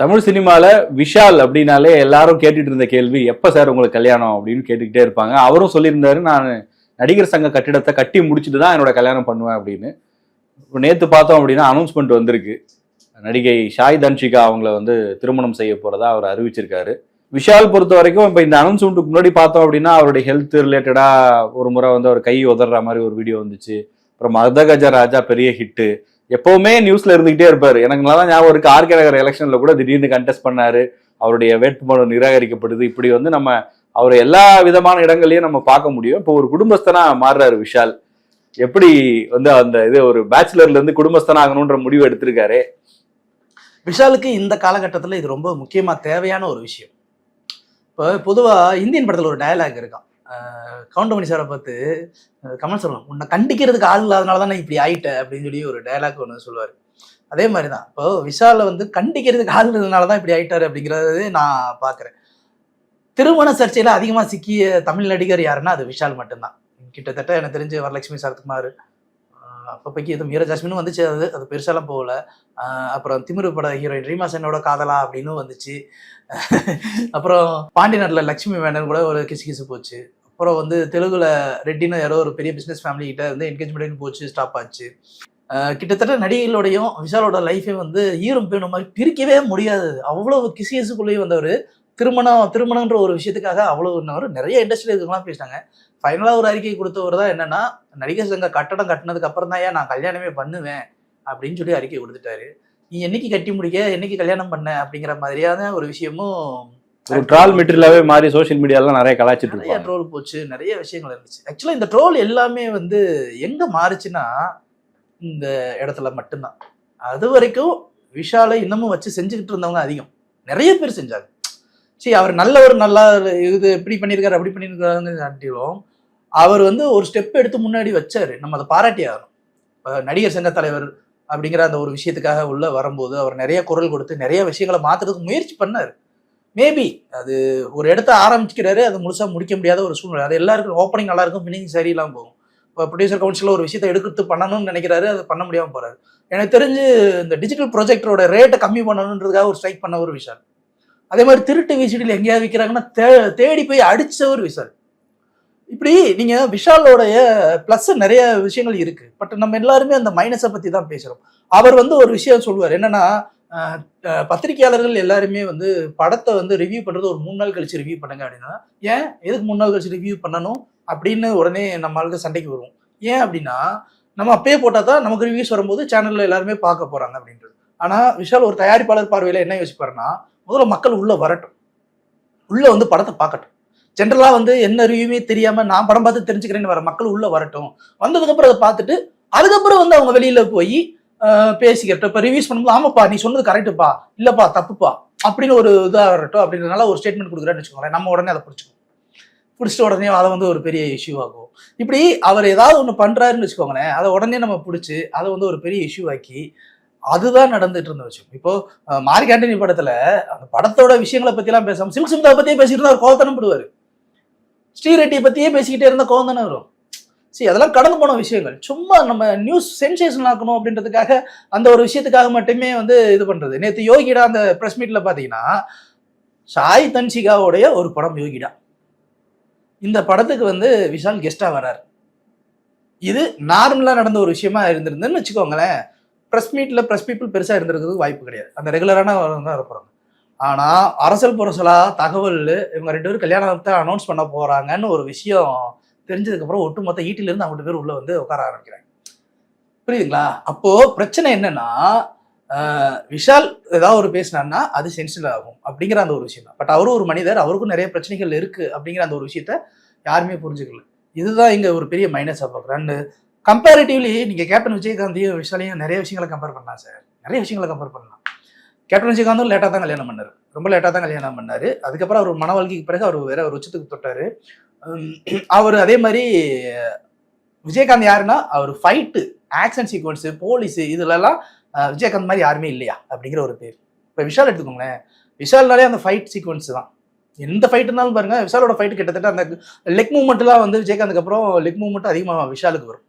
தமிழ் சினிமாவில் விஷால் அப்படின்னாலே எல்லாரும் கேட்டுட்டு இருந்த கேள்வி எப்போ சார் உங்களுக்கு கல்யாணம் அப்படின்னு கேட்டுக்கிட்டே இருப்பாங்க. அவரும் சொல்லியிருந்தாரு நான் நடிகர் சங்க கட்டிடத்தை கட்டி முடிச்சுட்டு தான் என்னோட கல்யாணம் பண்ணுவேன் அப்படின்னு. இப்போ நேற்று பார்த்தோம் அப்படின்னா அனௌன்ஸ்மெண்ட் வந்திருக்கு. நடிகை ஷாய் தன்ஷிகா அவங்கள வந்து திருமணம் செய்ய போகிறதா அவர் அறிவிச்சிருக்காரு. விஷால் பொறுத்த வரைக்கும் இப்போ இந்த அனௌன்ஸ்மெண்ட்டுக்கு முன்னாடி பார்த்தோம் அப்படின்னா அவருடைய ஹெல்த் ரிலேட்டடாக ஒரு முறை வந்து அவர் கை உதற மாதிரி ஒரு வீடியோ வந்துச்சு. அப்புறம் மதகஜ ராஜா பெரிய ஹிட்டு எப்பவுமே நியூஸ்ல இருந்துகிட்டே இருப்பாரு. எனக்கு நல்லா ஞாபகம் இருக்கு. ஆர்கே நகர் எலெக்ஷன்ல கூட திடீர்னு கண்டெஸ்ட் பண்ணாரு. அவருடைய வேட்புமனு நிராகரிக்கப்படுது. இப்படி வந்து நம்ம அவர் எல்லா விதமான இடங்களையும் நம்ம பார்க்க முடியும். இப்போ ஒரு குடும்பஸ்தனா மாறுறாரு விஷால். எப்படி வந்து அந்த இது ஒரு பேச்சுலர்ல இருந்து குடும்பஸ்தனா ஆகணும்ன்ற முடிவு எடுத்திருக்காரு. விஷாலுக்கு இந்த காலகட்டத்தில் இது ரொம்ப முக்கியமாக தேவையான ஒரு விஷயம். இப்போ பொதுவாக இந்தியன் படத்தில் ஒரு டயலாக் இருக்கான் கவுண்டமணி சாரை பார்த்து கமல் சொல்லலாம் உன்னை கண்டிக்கிறதுக்கு ஆள் இல்லாதனால தான் நான் இப்படி ஆயிட்ட அப்படின்னு சொல்லி ஒரு டயலாக் ஒன்று சொல்லுவார். அதே மாதிரி தான் இப்போ விஷாலை வந்து கண்டிக்கிறதுக்கு ஆள் இருந்ததுனால தான் இப்படி ஆயிட்டார் அப்படிங்கிறது நான் பார்க்குறேன் திருமண சர்ச்சையில் அதிகமாக சிக்கிய தமிழ் நடிகர் யாருன்னா அது விஷால் மட்டும்தான். கிட்டத்தட்ட எனக்கு தெரிஞ்சு வரலட்சுமி சரத்குமார் அப்பப்பைக்கு இது எதுவும் மீரா ஜாஸ்மினும் வந்துச்சு. அது அது பெருசாலாம் போகல. அப்புறம் திமிரு பட ஹீரோயின் ரீமா சென்னோட காதலா அப்படின்னு வந்துச்சு. அப்புறம் பாண்டியநாட்டில் லக்ஷ்மி மேனன் கூட ஒரு கிசு கிசு போச்சு. அப்புறம் வந்து தெலுங்குல ரெட்டின்னு யாரோ ஒரு பெரிய பிஸ்னஸ் ஃபேமிலி கிட்ட வந்து என்கேஜ்மெண்ட் போச்சு ஸ்டாப் ஆச்சு. கிட்டத்தட்ட நடிகைகளோடையும் விஷாலோட லைஃபே வந்து ஈரம் பேணும் மாதிரி பிரிக்கவே முடியாது. அவ்வளவு கிசியஸுக்குள்ளேயும் வந்தவர். திருமணம் திருமணம்ன்ற ஒரு விஷயத்துக்காக அவ்வளோ இருந்தவர் நிறைய இண்டஸ்ட்ரியில் இருக்கவங்களாம் பேசினாங்க ஃபைனலாக ஒரு அறிக்கை கொடுத்தவர் தான் என்னன்னா நடிகர் சங்க கட்டடம் கட்டினதுக்கு அப்புறம் தான் ஏன் நான் கல்யாணமே பண்ணுவேன் அப்படின்னு சொல்லி அறிக்கை கொடுத்துட்டாரு. நீ என்னைக்கு கட்டி முடிக்க என்னைக்கு கல்யாணம் பண்ண அப்படிங்கிற மாதிரியான ஒரு விஷயமும் ஒரு ட்ரால் மெட்டீரியலாவே மாறி சோஷியல் மீடியாலாம் நிறைய கலாச்சிட்டு நிறைய ட்ரோல் போச்சு நிறைய விஷயங்கள் இருந்துச்சு. ஆக்சுவலாக இந்த ட்ரோல் எல்லாமே வந்து எங்க மாறுச்சுன்னா இந்த இடத்துல மட்டும்தான். அது வரைக்கும் விஷாலை இன்னமும் வச்சு செஞ்சுக்கிட்டு இருந்தவங்க அதிகம். நிறைய பேர் செஞ்சாங்க. சரி அவர் நல்லவர் நல்லா இது இப்படி பண்ணியிருக்காரு அப்படி பண்ணியிருக்காருன்னு காட்டிலும் அவர் வந்து ஒரு ஸ்டெப் எடுத்து முன்னாடி வச்சாரு. நம்ம அதை பாராட்டி ஆகணும். நடிகர் சங்க தலைவர் அப்படிங்கிற அந்த ஒரு விஷயத்துக்காக உள்ள வரும்போது அவர் நிறைய குரல் கொடுத்து நிறைய விஷயங்களை மாத்துறதுக்கு முயற்சி பண்ணாரு. மேபி அது ஒரு இடத்த ஆரம்பிச்சுக்கிறாரு அது முழுசாக முடிக்க முடியாத ஒரு சூழ்நிலை. அது எல்லாருக்கும் ஓப்பனிங் நல்லா இருக்கும் ஃபினிஷிங் சரியில்லாம போகும். இப்போ ப்ரொடியூசர் கவுன்சிலில் ஒரு விஷயத்தை எடுக்கிறது பண்ணணும்னு நினைக்கிறாரு அதை பண்ண முடியாமல் போகிறாரு எனக்கு தெரிஞ்சு இந்த டிஜிட்டல் ப்ரொஜெக்டரோட ரேட்டை கம்மி பண்ணணுன்றதுக்காக ஒரு ஸ்ட்ரைக் பண்ண ஒரு விஷயம் அதே மாதிரி திருட்டு விசிடியில் எங்கேயாவது விற்கிறாங்கன்னா தே தேடி போய் அடித்த ஒரு விஷால். இப்படி நீங்கள் விஷாலோடைய ப்ளஸ் நிறைய விஷயங்கள் இருக்குது பட் நம்ம எல்லாருமே அந்த மைனஸை பற்றி தான் பேசுகிறோம் அவர் வந்து ஒரு விஷயம் சொல்லுவார். என்னென்னா பத்திரிகையாளர்கள் பத்திரிக்கையாளர்கள் எல்லாருமே வந்து படத்தை வந்து ரிவ்யூ பண்றது ஒரு மூணு நாள் கழிச்சு ரிவ்யூ பண்ணுங்க அப்படின்னா ஏன்? எதுக்கு மூணு நாள் கழிச்சு ரிவ்யூ பண்ணணும்? அப்படின்னு உடனே நம்ம ஆளுக்கு சண்டைக்கு வருவோம். ஏன் அப்படின்னா நம்ம அப்பயே போட்டால் தான் நமக்கு ரிவ்யூஸ் வரும்போது சேனல்ல எல்லாருமே பார்க்க போறாங்க அப்படின்றது. ஆனா விஷால் ஒரு தயாரிப்பாளர் பார்வையில என்ன யோசிப்பாருன்னா முதல்ல மக்கள் உள்ள வரட்டும். உள்ள வந்து படத்தை பார்க்கட்டும். ஜென்ரலாக வந்து என்ன ரிவ்யூமே தெரியாம நான் படம் பார்த்து தெரிஞ்சுக்கிறேன்னு வர மக்கள் உள்ள வரட்டும். வந்ததுக்கப்புறம் அதை பார்த்துட்டு அதுக்கப்புறம் வந்து அவங்க வெளியில போய் பேசிக்கிட்ட இப்போ ரிவியூஸ் பண்ணும்போது ஆமாப்பா நீ சொன்னது கரெக்டுப்பா இல்லைப்பா தப்புப்பா. அப்படின்னு ஒரு இதாக வரட்டும் அப்படின்றதுனால ஒரு ஸ்டேட்மெண்ட் கொடுக்குறேன்னு வச்சுக்கோங்களேன். நம்ம உடனே அதை பிடிச்சிக்கோம் பிடிச்சிட்டு உடனே அதை வந்து ஒரு பெரிய இஷ்யூ ஆகும். இப்படி அவர் ஏதாவது ஒன்று பண்ணுறாருன்னு வச்சுக்கோங்களேன் அதை உடனே நம்ம பிடிச்சி அதை வந்து ஒரு பெரிய இஷ்யூ ஆக்கி அதுதான் நடந்துட்டு இருந்த விஷயம் இப்போ மார்க் ஆண்டனி படத்துல அந்த படத்தோட விஷயங்களை பத்திலாம் பேசாம சில்க் சுமிதா பத்தியே பேசிட்டு இருந்தா அவர் கோவத்தனம் போடுவாரு. ஸ்ரீரெட்டியை பத்தியே பேசிக்கிட்டே இருந்தா கோவந்தனம் வரும். சரி அதெல்லாம் கடந்து போன விஷயங்கள். சும்மா நம்ம நியூஸ் சென்சேஷன் ஆக்கணும் அப்படின்றதுக்காக அந்த ஒரு விஷயத்துக்காக மட்டுமே வந்து இது பண்ணுறது நேற்று யோகிடா அந்த ப்ரெஸ் மீட்டில் பார்த்தீங்கன்னா சாய் தன்சிகாவுடைய ஒரு படம் யோகிடா. இந்த படத்துக்கு வந்து விஷால் கெஸ்டா வரார். இது நார்மலாக நடந்த ஒரு விஷயமா இருந்திருந்துன்னு வச்சுக்கோங்களேன். ப்ரெஸ் மீட்டில் ப்ரெஸ் பீப்புள் பெருசாக இருந்திருக்கிறதுக்கு வாய்ப்பு கிடையாது. அந்த ரெகுலரான தான் இருப்பாங்க ஆனால் அரசல் புரசலா தகவல் இவங்க ரெண்டு பேரும் கல்யாணத்தை அனௌன்ஸ் பண்ண போகிறாங்கன்னு ஒரு விஷயம் தெரிஞ்சதுக்கு அப்புறம் ஒட்டுமொத்த ஈட்டிலேருந்து அவங்க பேர் உள்ள வந்து உட்கார ஆரம்பிக்கிறாங்க. புரியுதுங்களா? அப்போ பிரச்சனை என்னன்னா விஷால் ஏதாவது ஒரு பேசினார்னா அது சென்சிட்டிவ் ஆகும் அப்படிங்கிற அந்த ஒரு விஷயம் தான் பட் அவரும் ஒரு மனிதர் அவருக்கும் நிறைய பிரச்சனைகள் இருக்கு அப்படிங்கிற அந்த ஒரு விஷயத்த யாருமே புரிஞ்சுக்கல. இதுதான் இங்க ஒரு பெரிய மைனஸ் பார்க்குறேன். அண்ட் கம்பேரிட்டிவ்லி நீங்க கேப்டன் விஜயகாந்தையும் விஷாலையும் நிறைய விஷயங்களை கம்பேர் பண்ணலாம் சார் நிறைய விஷயங்களை கம்பேர் பண்ணலாம். கேப்டன் விஜயகாந்தும் லேட்டாக தான் கல்யாணம் பண்ணார். ரொம்ப லேட்டாக தான் கல்யாணம் பண்ணார். அதுக்கப்புறம் அவர் மன வாழ்க்கைக்கு பிறகு அவர் வேற ஒரு உச்சத்துக்கு தொட்டார். அவர் அதே மாதிரி விஜயகாந்த் யாருன்னா அவர் ஃபைட்டு ஆக்ஷன் சீக்வன்ஸு போலீஸு இதுலலாம் விஜயகாந்த் மாதிரி யாருமே இல்லையா அப்படிங்கிற ஒரு பேர். இப்போ விஷால் எடுத்துக்கோங்களேன். விஷால்னாலே அந்த ஃபைட் சீக்வன்ஸ் தான். எந்த ஃபைட்டுனாலும் பாருங்க விஷாலோட ஃபைட் கிட்டத்தட்ட அந்த லெக் மூவ்மெண்ட்லாம் வந்து விஜயகாந்துக்கு அப்புறம் லெக் மூவ்மெண்ட் அதிகமாக விஷாலுக்கு வரும்.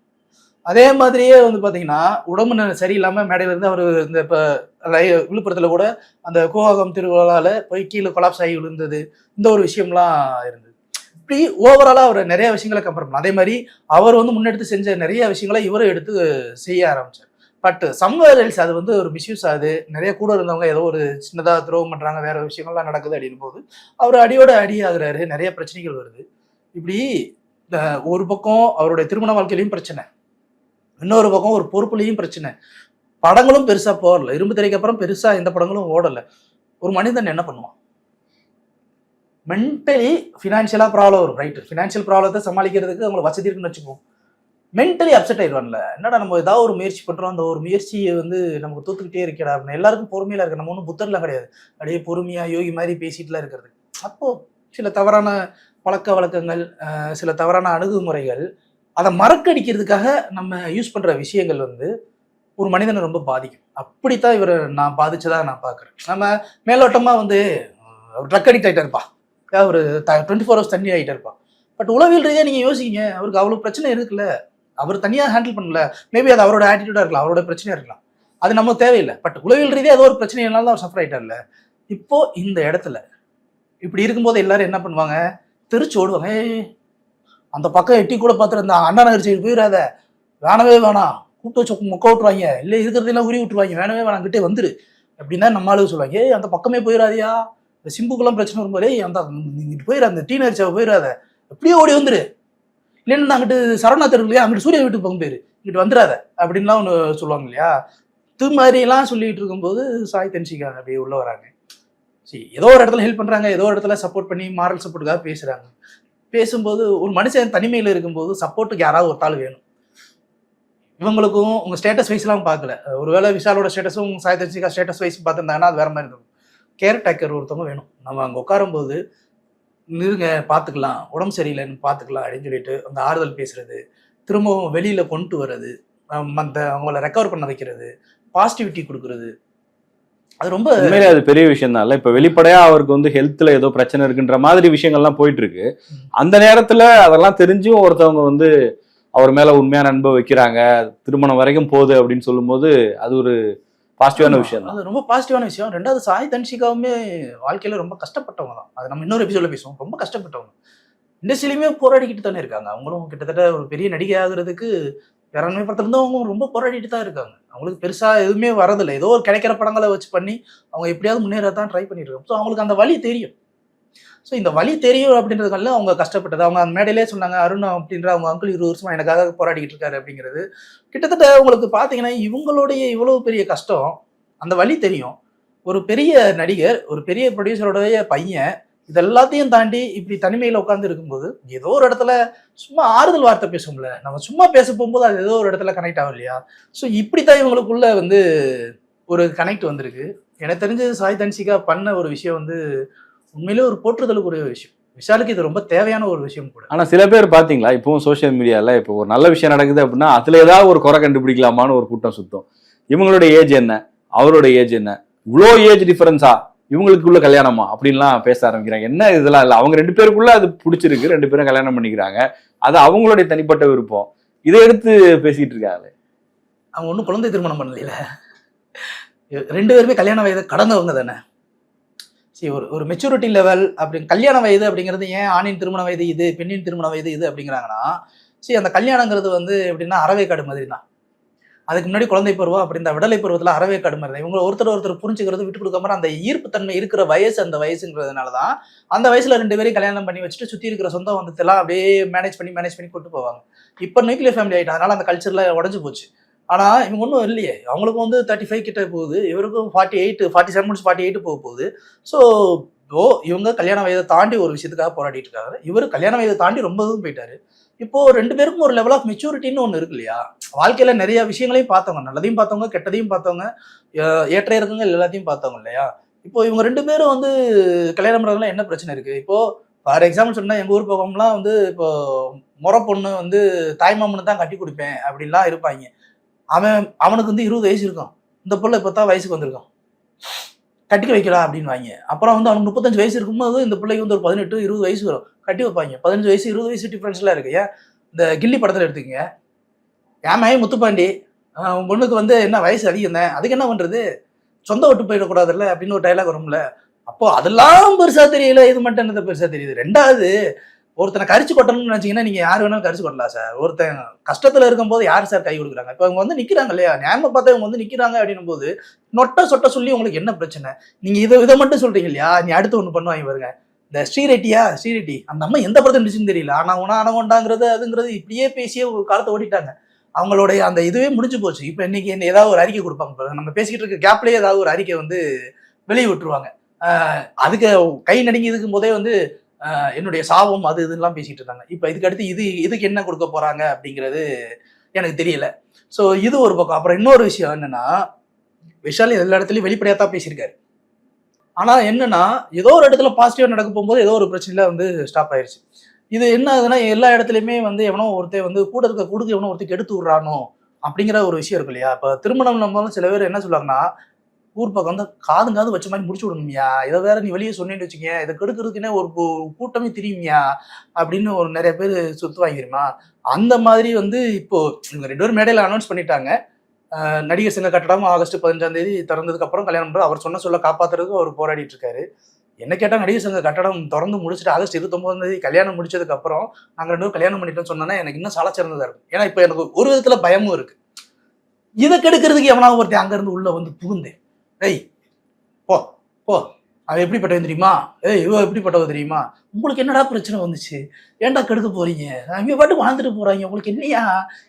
அதே மாதிரியே வந்து பார்த்தீங்கன்னா உடம்பு ந- மேடையிலேருந்து அவர் இந்த இப்போ விழுப்புரத்தில் கூட அந்த கூவாகம் திருவிழாவில் போய் கீழே கொலாப்ஸ் ஆகி விழுந்தது இந்த ஒரு விஷயம்லாம் இருந்தது. இப்படி ஓவராலாக அவர் நிறைய விஷயங்களை கம்பேர் பண்ணலாம் அதே மாதிரி அவர் வந்து முன்னெடுத்து செஞ்ச நிறைய விஷயங்களை இவரும் எடுத்து செய்ய ஆரம்பிச்சார். பட் சம்வேர் எல்ஸ் அது வந்து ஒரு மிஸ்யூஸ் ஆகுது நிறைய கூட இருந்தவங்க ஏதோ ஒரு சின்னதாக துரோகம் பண்ணுறாங்க வேற விஷயங்கள்லாம் நடக்குது அப்படின்னு போது அவர் அடியோட அடி ஆகுறாரு நிறைய பிரச்சனைகள் வருது. இப்படி இந்த ஒரு பக்கம் அவருடைய திருமண வாழ்க்கையிலையும் பிரச்சனை. இன்னொரு பக்கம் ஒரு பொறுப்புலையும் பிரச்சனை. படங்களும் பெருசாக போடல இரும்பு திரைக்கு அப்புறம் பெருசாக எந்த படங்களும் ஓடலை. ஒரு மனிதன் என்ன பண்ணுவான்? மென்டலி ஃபினான்ஷியலாக ப்ராப்ளம் வரும். ரைட்டு ஃபினான்ஷியல் ப்ராப்ளத்தை சமாளிக்கிறதுக்கு அவங்களுக்கு வசதி இருக்குன்னு வச்சுக்குவோம். மென்டலி அப்செட் ஆயிடுவான்ல. என்னடா நம்ம ஏதாவது ஒரு முயற்சி பண்ணுறோம் அந்த ஒரு முயற்சியை வந்து நமக்கு தூத்துக்கிட்டே இருக்கடா. அப்படின்னு எல்லாருக்கும் பொறுமையில இருக்கு நம்ம ஒன்றும் புத்தர்லாம் கிடையாது. அப்படியே பொறுமையாக யோகி மாதிரி பேசிட்டுலாம் இருக்கிறது. அப்போ சில தவறான பழக்க வழக்கங்கள் சில தவறான அணுகுமுறைகள் அதை மறக்கடிக்கிறதுக்காக நம்ம யூஸ் பண்ணுற விஷயங்கள் வந்து ஒரு மனிதனை ரொம்ப பாதிக்கும். அப்படித்தான் இவரை நான் பாதிச்சதாக நான் பார்க்குறேன். நம்ம மேலோட்டமாக வந்து ட்ரக் அடிக்ட் ஆகிட்டா இருப்பா ஒரு டுவெண்ட்டி ஃபோர் ஹவர்ஸ் தண்ணி ஆகிட்டு இருப்பான். பட் உளவியல் ரீதியாக நீங்கள் யோசிங்க அவருக்கு அவ்வளோ பிரச்சனை இருக்குல்ல? அவர் தனியாக ஹேண்டில் பண்ணல. மேபி அது அவரோட ஆட்டிடியூடாக இருக்கலாம் அவரோட பிரச்சனையாக இருக்கலாம். அது நமக்கு தேவையில்லை. பட் உளவியல் ரீதியாக ஏதோ ஒரு பிரச்சனைனால தான் அவர் சஃபர் ஆகிட்டார்ல இப்போது இந்த இடத்துல இப்படி இருக்கும்போது எல்லாரும் என்ன பண்ணுவாங்க? திருச்சி ஓடுவாங்க. அந்த பக்கம் எட்டி கூட பார்த்துருந்தா அண்ணா நகர் சைடு போயிடாத வேணவே வேணாம். கூப்பிட்டு வச்சு மொக்க விட்டுருவாங்க. இல்லை இருக்கிறதெல்லாம் உரி விட்டுருவாங்க. வேணவே வேணாம். கிட்டே வந்துரு. அப்படின்னா நம்ம ஆளுக்கு சொல்லுவாங்க. ஏய் அந்த பக்கமே போயிடாதியா இந்த சிம்புக்கெல்லாம் பிரச்சனை வரும்போதே அந்த இங்கிட்டு போயிடாத அந்த டீனர் சேவை போயிடாத எப்படியோ ஓடி வந்துரு. இல்லைன்னா அங்கிட்டு சரவணா தெரு இல்லையா அங்கிட்டு சூரிய வீட்டுக்கு போகும் பேரு இங்கிட்டு வந்துடாத அப்படின்லாம் ஒன்று சொல்லுவாங்க இல்லையா? இது மாதிரிலாம் சொல்லிட்டு இருக்கும்போது சாய் தென்சிக்காங்க அப்படியே உள்ள வராங்க. சரி ஏதோ ஒரு இடத்துல ஹெல்ப் பண்ணுறாங்க ஏதோ ஒரு இடத்துல சப்போர்ட் பண்ணி மாரல் சப்போர்ட்டுக்காக பேசுகிறாங்க பேசும்போது ஒரு மனுஷன் தனிமையில் இருக்கும்போது சப்போர்ட்டுக்கு யாராவது ஒரு தாள் வேணும். இவங்களுக்கும் உங்கள் ஸ்டேட்டஸ் வைஸ்லாம் பார்க்கல. ஒருவேளை விஷாலோட ஸ்டேட்டஸும் சாய் தென்சிகா ஸ்டேட்டஸ் வைஸ் பார்த்துருந்தாங்கன்னா அது வேற மாதிரி இருக்கும் கேர் டேக்கர் ஒருத்தவங்க வேணும். நம்ம அங்கே உட்காரும்போது நிறுங்க பார்த்துக்கலாம். உடம்பு சரியில்லைன்னு பார்த்துக்கலாம் அப்படின்னு சொல்லிட்டு அந்த ஆறுதல் பேசுறது திரும்பவும் வெளியில கொண்டு வர்றது அந்த அவங்கள ரெக்கவர் பண்ண வைக்கிறது பாசிட்டிவிட்டி கொடுக்கறது. அது ரொம்ப உண்மையிலே அது பெரிய விஷயம் தான். இப்ப வெளிப்படையா அவருக்கு வந்து ஹெல்த்ல ஏதோ பிரச்சனை இருக்குன்ற மாதிரி விஷயங்கள்லாம் போயிட்டு இருக்கு. அந்த நேரத்துல அதெல்லாம் தெரிஞ்சும் ஒருத்தவங்க வந்து அவர் மேல உண்மையான அன்பை வைக்கிறாங்க திருமணம் வரைக்கும் போகுது அப்படின்னு சொல்லும்போது அது ஒரு பாசிட்டிவான விஷயம் அது ரொம்ப பாசிட்டிவான விஷயம். ரெண்டாவது சாய் தன்ஷிகாவுமே வாழ்க்கையில ரொம்ப கஷ்டப்பட்டவங்க தான் அது நம்ம இன்னொரு எபிசோட்ல பேசுவோம். ரொம்ப கஷ்டப்பட்டவங்க. இண்டஸ்ட்ரியிலுமே போராடிக்கிட்டு தானே இருக்காங்க. அவங்களும் கிட்டத்தட்ட ஒரு பெரிய நடிகை ஆகுறதுக்கு இரநூறு படத்துல இருந்து அவங்க ரொம்ப போராடிட்டு தான் இருக்காங்க. அவங்களுக்கு பெருசா எதுவுமே வரதில்லை. ஏதோ ஒரு கிடைக்கிற படங்களை வச்சு பண்ணி அவங்க எப்படியாவது முன்னேற தான் ட்ரை பண்ணிட்டு இருக்காங்க. ஸோ அவங்களுக்கு அந்த வழி தெரியும். ஸோ இந்த வழி தெரியும் அப்படின்றதுனால அவங்க கஷ்டப்பட்டது. அவங்க அந்த மேடையிலே சொன்னாங்க அருண் அப்படின்ற அவங்க அங்கிள் இருபது வருஷமா எனக்காக போராடிக்கிட்டு இருக்காரு அப்படிங்கிறது. கிட்டத்தட்ட உங்களுக்கு பார்த்தீங்கன்னா இவங்களுடைய இவ்வளவு பெரிய கஷ்டம் அந்த வழி தெரியும். ஒரு பெரிய நடிகர் ஒரு பெரிய ப்ரொடியூசருடைய பையன் இது எல்லாத்தையும் தாண்டி இப்படி தனிமையில் உட்காந்து இருக்கும்போது ஏதோ ஒரு இடத்துல சும்மா ஆறுதல் வார்த்தை பேசும்ல நம்ம சும்மா பேச போகும்போது அது ஏதோ ஒரு இடத்துல கனெக்ட் ஆகும் இல்லையா? ஸோ இப்படித்தான் இவங்களுக்குள்ள வந்து ஒரு கனெக்ட் வந்திருக்கு. எனக்கு தெரிஞ்சு சாய் தன்சிகா பண்ண ஒரு விஷயம் வந்து உண்மையிலே ஒரு போற்றுதலுக்குரிய விஷயம். விஷாலுக்கு இது ரொம்ப தேவையான ஒரு விஷயம் கூட. ஆனா சில பேர் பாத்தீங்களா இப்பவும் சோஷியல் மீடியால இப்போ ஒரு நல்ல விஷயம் நடக்குது அப்படின்னா அதுல ஏதாவது ஒரு குறை கண்டுபிடிக்கலாமான்னு ஒரு கூட்டம் சுத்தம். இவங்களோட ஏஜ் என்ன? அவரோட ஏஜ் என்ன? இவ்வளோ ஏஜ் டிஃபரன்ஸா இவங்களுக்குள்ள கல்யாணமா? அப்படின்லாம் பேச ஆரம்பிக்கிறாங்க. என்ன இதெல்லாம் இல்லை? அவங்க ரெண்டு பேருக்குள்ள அது பிடிச்சிருக்கு. ரெண்டு பேரும் கல்யாணம் பண்ணிக்கிறாங்க. அது அவங்களுடைய தனிப்பட்ட விருப்பம். இதை எடுத்து பேசிட்டு இருக்காங்க அவங்க ஒன்றும் குழந்தை திருமணம் பண்ணல ரெண்டு பேருமே கல்யாண வயதை கடந்தவங்க தானே சரி ஒரு ஒரு மெச்சூரிட்டி லெவல் அப்படி கல்யாண வயது அப்படிங்கிறது ஏன் ஆணின் திருமண வயது இது பெண்ணின் திருமண வயது இது அப்படிங்கிறாங்கன்னா சரி அந்த கல்யாணங்கிறது வந்து எப்படின்னா அறவேக்காடு மாதிரி தான் அதுக்கு முன்னாடி குழந்தை பருவம் அப்படி இந்த விடலை பருவத்தில் அறவேக்காடு மாதிரி தான் இவங்க ஒருத்தர் ஒருத்தர் புரிஞ்சுக்கிறது விட்டு கொடுக்காம அந்த ஈர்ப்பு தன்மை இருக்கிற வயசு அந்த வயசுங்கிறதுனால தான் அந்த வயசில் ரெண்டு பேரையும் கல்யாணம் பண்ணி வச்சுட்டு சுற்றி இருக்கிற சொந்த வந்தத்தெல்லாம் அப்படியே மேனேஜ் பண்ணி மேனேஜ் பண்ணி கூட்டு போவாங்க. இப்போ நியூக்ளியர் ஃபேமிலி ஆகிட்டு அதனால அந்த கல்ச்சரில் உடஞ்சு போச்சு. ஆனால் இவங்க ஒன்றும் இல்லையே. அவங்களுக்கும் வந்து தேர்ட்டி ஃபைவ் கிட்ட போகுது. இவருக்கும் forty eight forty seven forty eight போக போகுது. ஸோ ஓ இவங்க கல்யாண வயதை தாண்டி ஒரு விஷயத்துக்காக போராடிட்டு இருக்காங்க. இவர் கல்யாண வயதை தாண்டி ரொம்ப இதுவும் போயிட்டாரு. இப்போ ரெண்டு பேருக்கும் ஒரு லெவல் ஆஃப் மெச்சூரிட்டின்னு ஒன்று இருக்கு இல்லையா? வாழ்க்கையில நிறைய விஷயங்களையும் பார்த்தவங்க நல்லதையும் பார்த்தவங்க கெட்டதையும் பார்த்தவங்க ஏற்ற இறக்கங்கள் எல்லாத்தையும் பார்த்தவங்க இல்லையா? இப்போ இவங்க ரெண்டு பேரும் வந்து கல்யாணம் பண்ணுறதுல என்ன பிரச்சனை இருக்கு? இப்போ ஃபார் எக்ஸாம்பிள் சொன்னால் எங்கள் ஊர் பக்கம்லாம் வந்து இப்போ முறை பொண்ணு வந்து தாய்மாமனு தான் கட்டி கொடுப்பேன் அப்படின்லாம் இருப்பாங்க. அவன் அவனுக்கு வந்து இருபது வயசு இருக்கும். இந்த பிள்ளை இப்போ தான் வயசுக்கு வந்திருக்கான். கட்டிக்க வைக்கலாம் அப்படின்னு வாங்க. அப்புறம் வந்து அவனுக்கு முப்பத்தஞ்சு வயசு இருக்கும்போது இந்த பிள்ளைக்கு வந்து ஒரு பதினெட்டு இருபது வயசு வரும். கட்டி வைப்பாங்க. பதினஞ்சு வயசு இருபது வயசு டிஃப்ரென்ஸ்லாம் இருக்கு. ஏன்? இந்த கில்லி படத்தில் எடுத்துக்கங்க. ஏமாயி முத்துப்பாண்டி? உன் பொண்ணுக்கு வந்து என்ன வயசு அதிகம் தான்? அதுக்கு என்ன பண்ணுறது சொந்த விட்டு போயிடக்கூடாதுல்ல அப்படின்னு ஒரு டைலாக் வரும்ல. அப்போ அதெல்லாம் பெருசாக தெரியல. இது மட்டும் என்னது பெருசாக தெரியுது? ரெண்டாவது ஒருத்தனை கரிச்சு கொட்டணும்னு நினைச்சீங்கன்னா நீங்க யார் வேணாலும் கரிச்சு கொட்டலாம் சார். ஒருத்தன் கஷ்டத்துல இருக்கும்போது யார் சார் கை கொடுக்குறாங்க? இப்போ அவங்க வந்து நிக்கிறாங்க இல்லையா? நியாயமா பார்த்தா இவங்க வந்து நிக்கிறாங்க அப்படின்னும் போது நொட்ட சொட்ட சொல்லி உங்களுக்கு என்ன பிரச்சனை? நீங்க இதை இதை மட்டும் சொல்றீங்க இல்லையா? நீ அடுத்து ஒண்ணு பண்ணுவாங்க பாருங்க. இந்த ஸ்ரீரெட்டியா? ஸ்ரீரெட்டி. அந்த அம்மா எந்த படத்தை நடிச்சுன்னு தெரியல. ஆனா உனா அனகொண்டாங்கிறது அதுங்கிறது இப்படியே பேசியே ஒரு காலத்தை ஓட்டிட்டாங்க அவங்களுடைய அந்த இதுவே முடிஞ்சு போச்சு. இப்போ இன்னைக்கு என்ன ஏதாவது ஒரு அறிக்கை கொடுப்பாங்க பாருங்க. நம்ம பேசிக்கிட்டு இருக்க கேப்லேயே ஏதாவது ஒரு அறிக்கை வந்து வெளியே விட்டுருவாங்க. அதுக்கு கை நடுங்கி இருக்கும் போதே வந்து என்னுடைய சாபம் அது இதுலாம் பேசிட்டு இருந்தாங்க. இப்போ இதுக்கு அடுத்து இது இதுக்கு என்ன கொடுக்க போறாங்க அப்படிங்கிறது எனக்கு தெரியல. ஸோ இது ஒரு பக்கம். அப்புறம் இன்னொரு விஷயம் என்னன்னா விஷால் எல்லா இடத்துலையும் வெளிப்படையாக தான் பேசியிருக்காரு. ஆனால் என்னன்னா ஏதோ ஒரு இடத்துல பாசிட்டிவாக நடக்க போகும்போது ஏதோ ஒரு பிரச்சனையில வந்து ஸ்டாப் ஆயிடுச்சு இது என்ன ஆகுதுன்னா எல்லா இடத்துலையுமே வந்து எவனோ ஒருத்தர் வந்து கூட இருக்க கொடுக்க எவனோ ஒருத்தருக்கு எடுத்து விடுறானோ அப்படிங்கிற ஒரு விஷயம் இருக்கு இல்லையா? இப்போ திருமணம் நம்ம சில பேர் என்ன சொல்லுவாங்கன்னா ஊர் பக்கம் வந்து காதும் காது வச்ச மாதிரி முடிச்சு விடணும்யா இதை வேற நீ வெளியே சொன்னேன்னு வச்சுங்க இதை கெடுக்கிறதுக்குன்னே ஒரு கூட்டமே தெரியுமியா அப்படின்னு ஒரு நிறைய பேர் சுத்துவாங்க வாங்கிருமா அந்த மாதிரி வந்து இப்போ இவங்க ரெண்டு பேரும் மேடையில் அனௌன்ஸ் பண்ணிட்டாங்க. நடிகர் சங்க கட்டடம் ஆகஸ்ட் பதினஞ்சாம் தேதி திறந்ததுக்கு அப்புறம் கல்யாணம் பண்ணுறது அவர் சொன்ன சொல்ல காப்பாத்துறதுக்கு அவர் போராடிட்டு இருக்காரு. என்ன கேட்டால் நடிகர் சங்க கட்டடம் திறந்து முடிச்சுட்டு ஆகஸ்ட் இருபத்தொன்பதாம் தேதி கல்யாணம் முடிச்சதுக்கு அப்புறம் நாங்கள் ரெண்டு பேரும் கல்யாணம் பண்ணிட்டோம்னு சொன்னா எனக்கு இன்னும் சிறந்ததாக இருக்கும். ஏன்னா இப்போ எனக்கு ஒரு விதத்துல பயமும் இருக்கு. இதை கெடுக்கிறதுக்கு எவனாவது ஒருத்தன் அங்கேருந்து உள்ள வந்து புகுந்தேன். ஏய் போ போ. அவன் எப்படிப்பட்டவன் தெரியுமா? ஏய் இவ எப்படிப்பட்டவ தெரியுமா? உங்களுக்கு என்னடா பிரச்சனை வந்துச்சு? ஏன்டா கெடுக்க போறீங்க? அவங்க பாட்டு வாழ்ந்துட்டு போறாங்க. உங்களுக்கு என்னையா?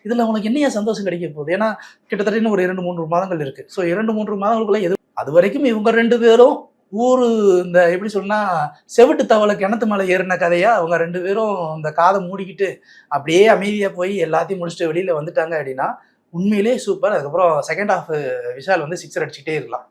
இதுல உங்களுக்கு என்னையா சந்தோஷம் கிடைக்க போகுது? ஏன்னா கிட்டத்தட்ட இன்னும் ஒரு இரண்டு மூன்று மாதங்கள் இருக்கு. ஸோ இரண்டு மூன்று மாதங்களுக்குள்ள எது அது வரைக்கும் இவங்க ரெண்டு பேரும் ஊரு இந்த எப்படி சொன்னா செவிட்டு தவளை கிணத்து மேலே ஏறின கதையா? அவங்க ரெண்டு பேரும் இந்த காதை மூடிக்கிட்டு அப்படியே அமைதியா போய் எல்லாத்தையும் முடிச்சுட்டு வெளியில வந்துட்டாங்க அப்படின்னா உண்மையிலே சூப்பர் அதுக்கப்புறம் செகண்ட் ஹாஃப் விஷால் வந்து சிக்ஸர் அடிச்சுட்டே இருக்கலாம்.